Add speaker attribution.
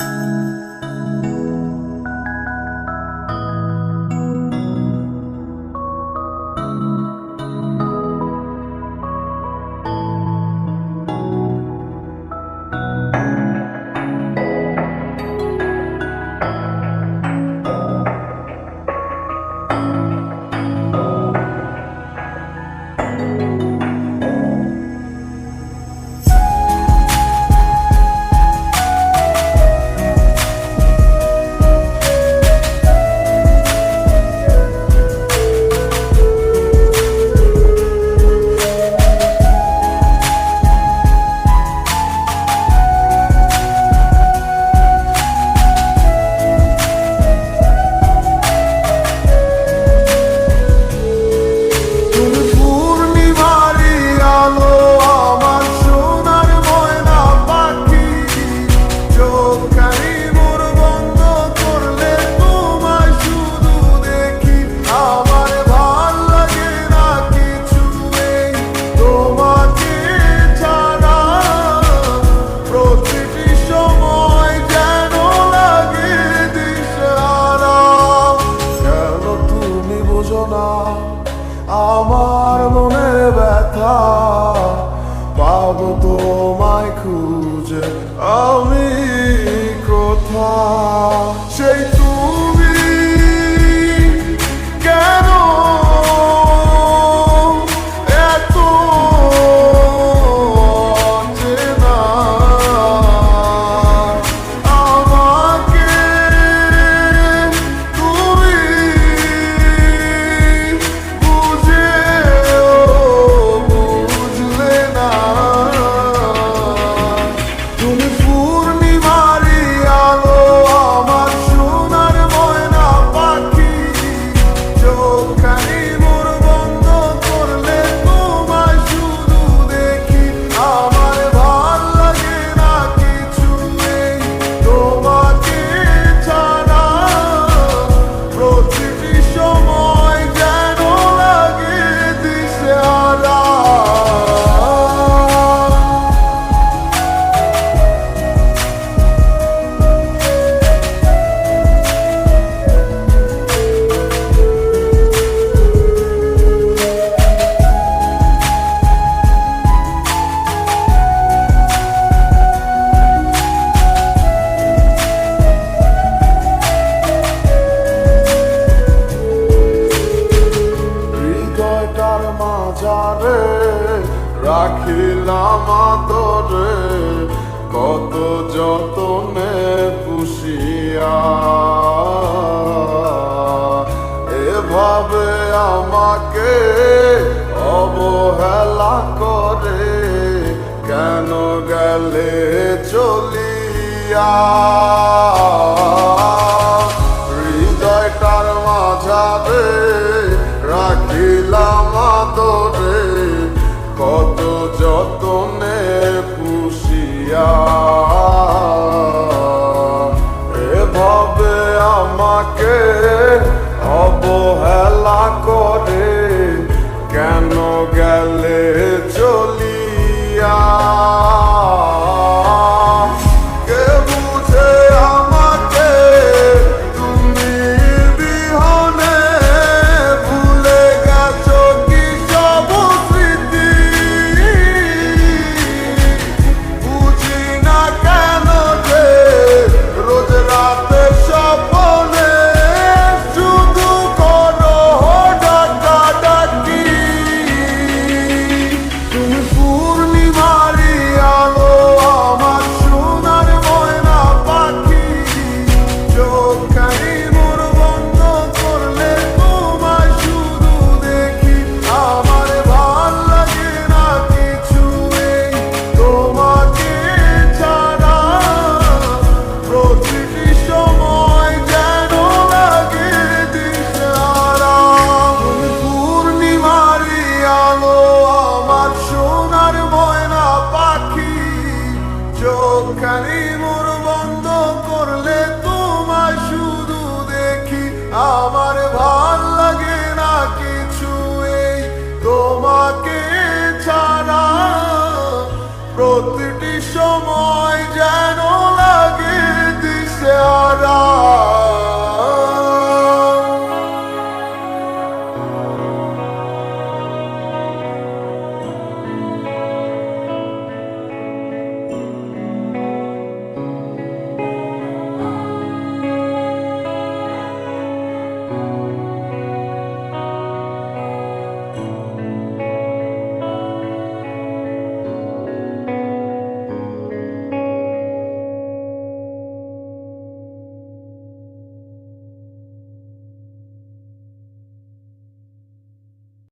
Speaker 1: Música Oh. অনাদরে কত যতনে পুষিয়া। এভাবে আমাকে অবহেলা করে কেন গেলে চলিয়া? গাড়ি মোর বন্ধ করলে তোমায় শুধু দেখি। আমার ভালো লাগে না কিছু এই তোমাকে ছাড়া। প্রতিটি সময়